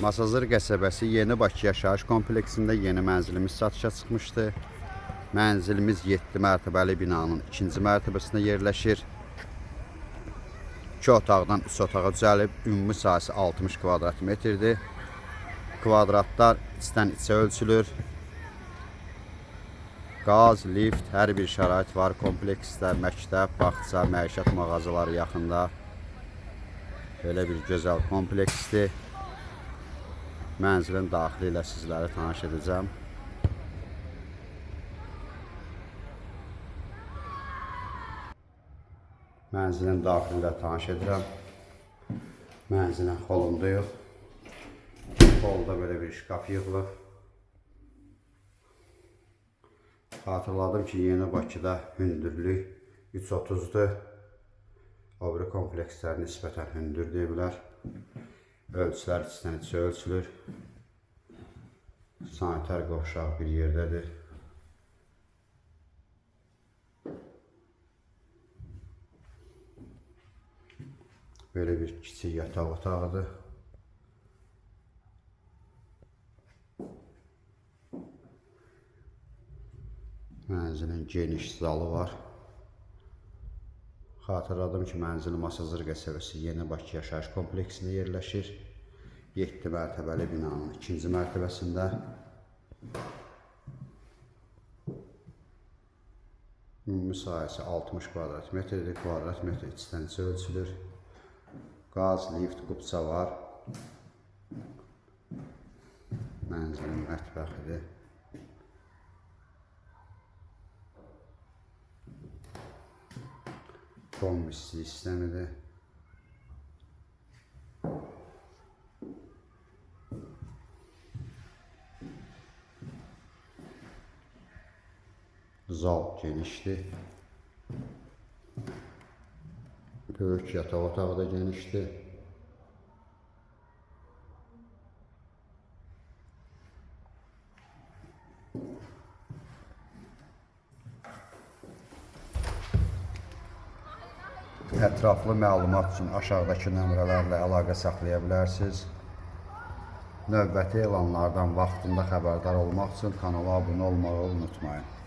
Masazır qəsəbəsi Yeni Bakı yaşayış kompleksində yeni mənzilimiz satışa çıxmışdı. Mənzilimiz 7 mərtəbəli binanın 2-ci mərtəbəsində yerləşir. 2 otaqdan 3 otağa düzəlib, ümumi sahəsi 60 kvadrat metrdir. Kvadratlar içdən içə ölçülür. Qaz, lift, hər bir şərait var kompleksdə, məktəb, bağça, məişət mağazaları yaxında. Belə bir gözəl kompleksdir. Mənzilin daxili ilə sizləri tanış edəcəm. Mənzilin daxili ilə tanış edirəm. Mənzilin xolundayıq. Xolda belə bir şkaf yığılıb. Xatırladım ki, Yeni Bakıda hündürlük 330-dur. O biri komplekslər nisbətən hündür deyiblər. Ölçülər içdən içə ölçülür. Sanitar qovşaq bir yerdədir. Böyle bir kiçik yataq otağıdır. Mənzilin geniş zalı var. Xatırladım ki, mənzil Masazır qəsəbəsi Yeni Bakı yaşayış kompleksində yerləşir. 7 mərtəbəli binanın 2-ci mərtəbəsində. Ümumi sahəsi 60 kvadrat metrdir. Kvadrat metr içdən içə ölçülür. Qaz, lift, qubça var. Mənzilin mətbəxidir. Kombisi sistemidir. Zal genişdir. Böyük yataq otağı da genişdir. Ətraflı məlumat üçün aşağıdakı nömrələrlə əlaqə saxlaya bilərsiniz. Növbəti elanlardan vaxtında xəbərdar olmaq üçün kanala abunə olmağı unutmayın.